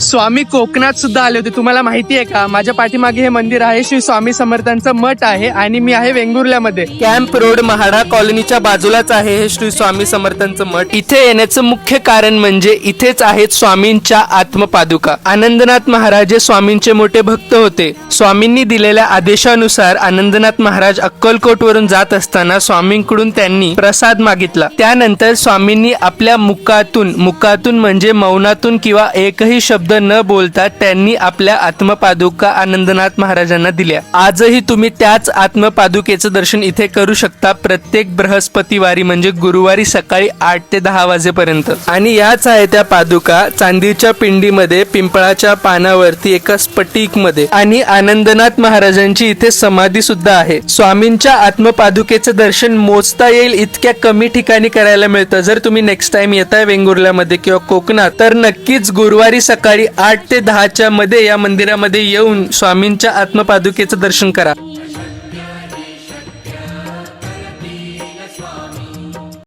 स्वामी कोकणात सुद्धा आले होते. तुम्हाला माहिती आहे का? माझ्या पाठीमागे हे मंदिर आहे. श्री स्वामी समर्थांचं मठ आहे आणि मी आहे वेंगुर्ल्यामध्ये. कॅम्प रोड महाडा कॉलनीच्या बाजूलाच आहे हे श्री स्वामी समर्थांचं मठ. इथे येण्याचं मुख्य कारण म्हणजे इथेच आहेत स्वामींच्या आत्मपादुका. आनंदनाथ महाराज हे स्वामींचे मोठे भक्त होते. स्वामींनी दिलेल्या आदेशानुसार आनंदनाथ महाराज अक्कलकोट वरून जात असताना स्वामींकडून त्यांनी प्रसाद मागितला. त्यानंतर स्वामींनी आपल्या मुखातून मुखातून म्हणजे मौनातून किंवा एकही शब्द न बोलता त्यांनी आपल्या आत्मपादुका आनंदनाथ महाराजांना दिल्या. आजही तुम्ही त्याच आत्मपादुकेचं दर्शन इथे करू शकता. प्रत्येक बृहस्पतिवारी म्हणजे गुरुवारी सकाळी आठ ते दहा वाजेपर्यंत. आणि याच आहे त्या पादुका चांदीच्या पिंडीमध्ये पिंपळाच्या पानावरती एका स्फटिकमध्ये आणि आनंदनाथ महाराजांची इथे समाधी सुद्धा आहे. स्वामींच्या आत्मपादुकेचं दर्शन मोजता येईल इतक्या कमी ठिकाणी करायला मिळतं. जर तुम्ही नेक्स्ट टाइम येताय वेंगुर्ल्यामध्ये किंवा कोकणात तर नक्कीच गुरुवारी सकाळी सकाळी आठ ते दहाच्या मध्ये या मंदिरामध्ये येऊन स्वामींच्या आत्मपादुकेचं दर्शन करा.